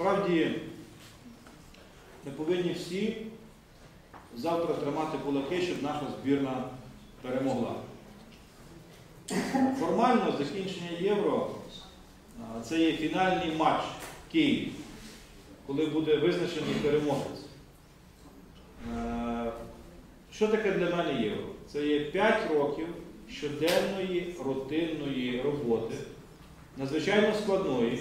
Справді, ми повинні всі завтра тримати кулаки, щоб наша збірна перемогла. Формально закінчення євро це є фінальний матч в Києві, коли буде визначений переможець. Е, Що таке для мене євро? Це є 5 років щоденної рутинної роботи, надзвичайно складної.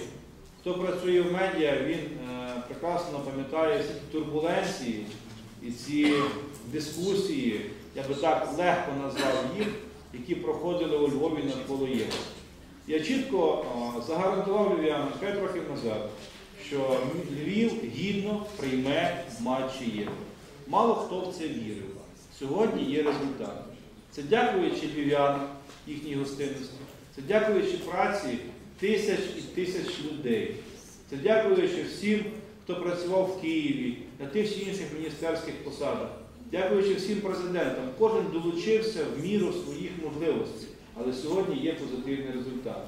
Хто працює в медіа, він е, прекрасно пам'ятає всі ті турбуленції і ці дискусії, я би так легко назвав їх, які проходили у Львові навколо євро. Я чітко е, загарантував львів'янам 5 років назад, що Львів гідно прийме матчі євро. Мало хто в це вірив. Сьогодні є результат. Це дякуючи львів'янам, їхній гостинності, це дякуючи праці тисяч і тисяч людей. Це дякуючи всім, хто працював в Києві, на тих чи інших міністерських посадах. Дякуючи всім президентам, кожен долучився в міру своїх можливостей. Але сьогодні є позитивний результат.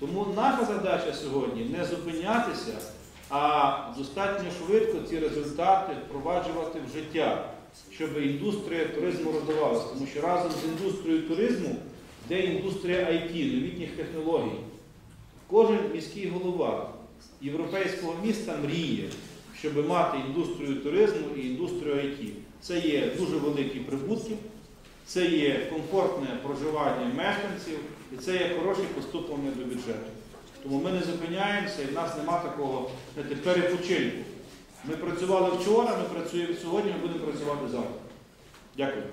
Тому наша задача сьогодні не зупинятися, а достатньо швидко ці результати впроваджувати в життя, щоб індустрія туризму розвивалася. Тому що разом з індустрією туризму йде індустрія IT, новітніх технологій. Кожен міський голова європейського міста мріє, щоб мати індустрію туризму і індустрію IT. Це є дуже великі прибутки, це є комфортне проживання мешканців і це є хороше поступлення до бюджету. Тому ми не зупиняємося і в нас нема такого знаєте, перепочинку. Ми працювали вчора, ми працюємо сьогодні, ми будемо працювати завтра. Дякую.